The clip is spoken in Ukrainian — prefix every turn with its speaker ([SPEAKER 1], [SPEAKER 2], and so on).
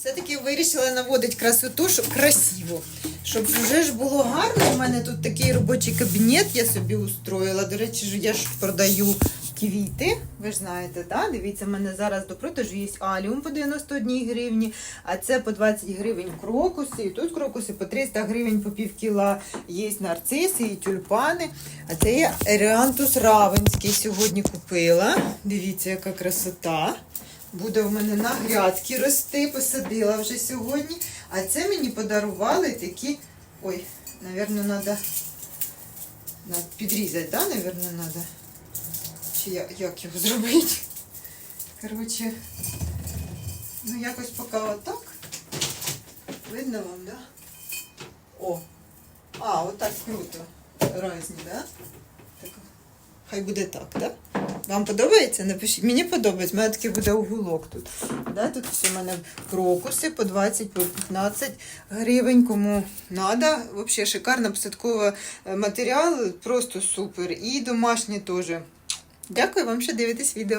[SPEAKER 1] Все-таки вирішила наводити красоту, щоб красиво. Щоб вже ж було гарно. У мене тут такий робочий кабінет я собі устроїла. До речі, я ж продаю квіти. Ви ж знаєте, так? Дивіться, в мене зараз до продажу є аліум по 91 гривні, а це по 20 гривень крокуси. І тут крокуси по 300 гривень по пів кіла. Є нарциси і тюльпани. А це я Еріантус Равенський сьогодні купила. Дивіться, яка красота. Буде в мене на грядки рости, посадила вже сьогодні. А це мені подарували такі. Ой, напевно, треба підрізати, да, напевно, треба. Чи я, як його зробити? Коротше, ну якось поки отак. Видно вам, да? О! А, отак круто. Разні, да? Так, хай буде так, да? Вам подобається? Напишіть. Мені подобається, у мене такий буде уголок тут. Да, тут все в мене крокуси по 20, по 15 гривень. Кому треба. Взагалі шикарно посадковий е, матеріал, просто супер. І домашні теж. Дякую вам, що дивитесь відео.